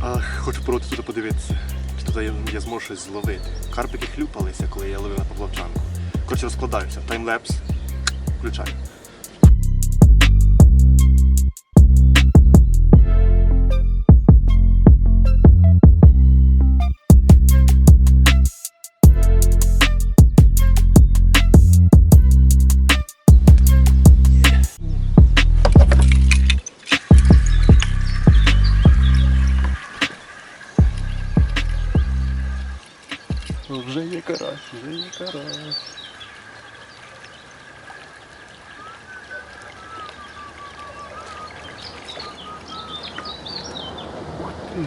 А Хочу пороти туди подивитися. Туди я, зможу щось зловити. Карпики хлюпалися, коли я ловив на поплавчанку. Коротше, розкладаюся. Таймлепс. включаю. Є карась. Ух ти.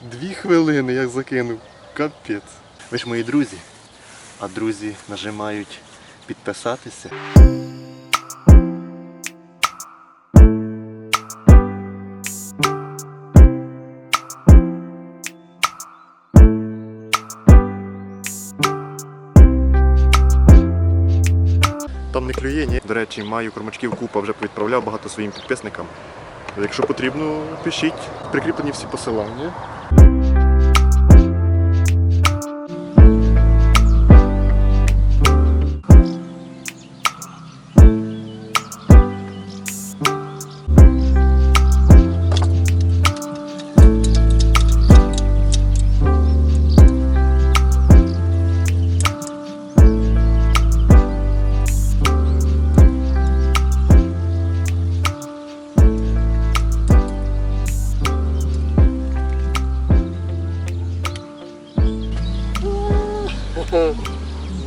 Дві хвилини як закинув. Капець. Ви ж мої друзі. А друзі нажимають підписатися. Там не клює, ні. До речі, маю кормачків купа, вже повідправляв багато своїм підписникам. Якщо потрібно, пишіть. Прикріплені всі посилання.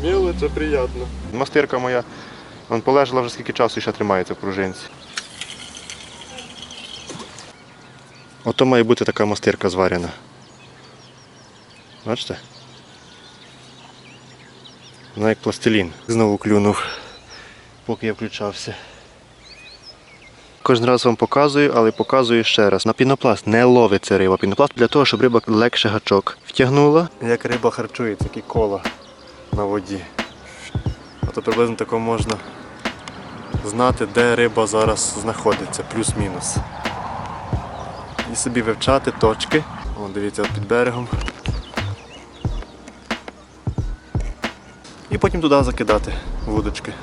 Мило, це приємно. Мастирка моя вон полежала вже скільки часу і ще тримається в пружинці. Ото має бути така мастирка зварена. Бачите? Вона як пластилін. Знову клюнув, поки я включався. Кожен раз вам показую, але показую ще раз. На пінопласт не ловиться риба. Пінопласт для того, щоб риба легше гачок втягнула. Як риба харчується, які кола на воді. А то приблизно тако можна знати, де риба зараз знаходиться, плюс-мінус. І собі вивчати точки. О, дивіться, от під берегом. І потім туди закидати вудочки.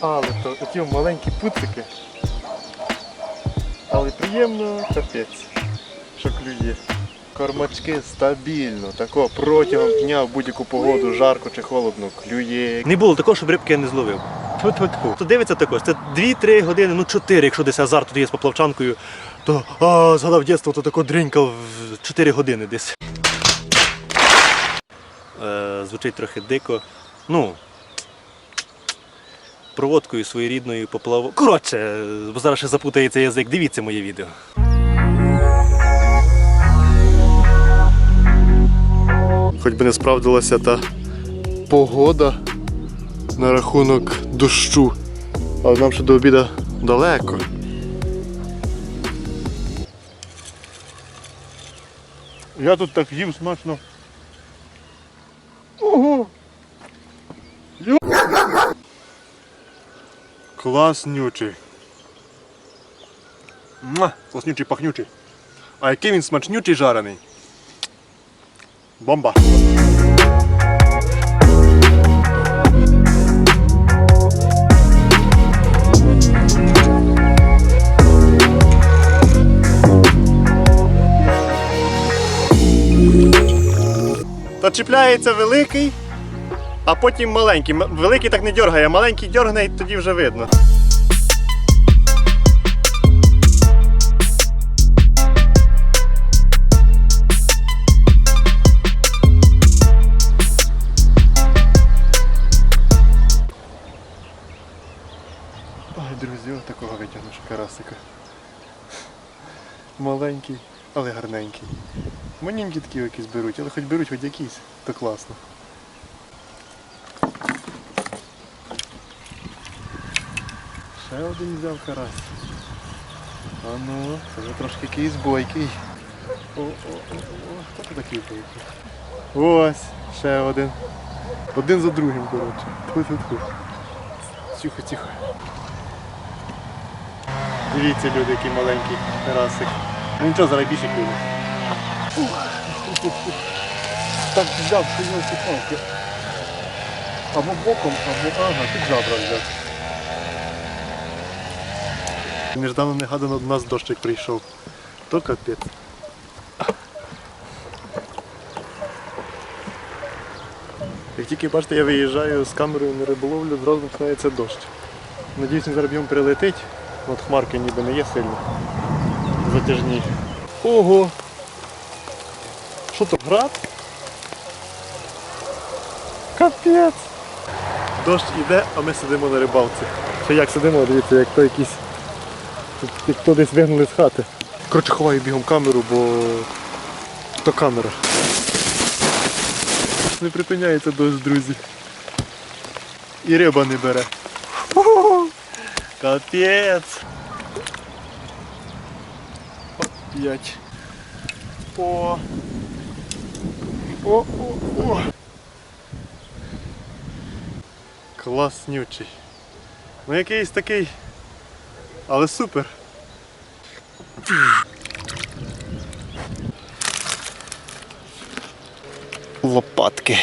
Але то такі маленькі пуцики. Але приємно капець, що клює. Кормачки стабільно, тако протягом дня в будь-яку погоду, жарко чи холодно, клює. Не було такого, щоб рибки я не зловив. Тьфу-тьфу-тьфу. То дивиться також. Це 2-3 години, ну 4, якщо десь азарт тут є з поплавчанкою, то а, згадав дитинство, то тако дринькав в 4 години десь. Е, звучить трохи дико. Ну. Проводкою своєрідною поплаву. Коротше, бо зараз ще запутається язик. Дивіться моє відео. Хоч би не справдилася та погода на рахунок дощу. Але нам ще до обіду далеко. Я тут так їм смачно. Класнючий. Муа! Класнючий, пахнючий. А який він смачнючий жарений. Бомба! Та чіпляється великий, а потім маленький. Великий так не дергає, а маленький дергне і тоді вже видно. Ой, друзі, от такого витягнуш карасика. Маленький, але гарненький. Маненькі такі якісь беруть, але хоч беруть хоч якісь, то класно. Ще один взяв карась. А ну, це вже трошки якийсь бойкий. О, о, о, о, хто це такий бойкий? Ось, ще один. Один за другим, коротше. Тьфу-тьфу-тьфу. Тихо, тихо. Дивіться, люди, який маленький терасик. Ну нічого, зараз більше клюне. Так взяв, що його палки. Або боком, або ага, під жабра взяв. Неждано негадано до нас дощик прийшов. То капець. Як тільки бачите, я виїжджаю з камерою на риболовлю, зразу починається дощ. Надіюсь, він зараз б'єм прилетить. От хмарки ніби не є сильно. Затяжні. Ого! Що то, град? Капець! Дощ іде, а ми сидимо на рибалці. Ще як сидимо, дивіться, як то якісь. Як то десь вигнали з хати. Коротше, ховаю бігом камеру, бо то камера. Не припиняється дощ, друзі. І риба не бере. Капець. П'ять. О. О, о, о. Класнючий. Ну якийсь такий. Але супер. Лопатки.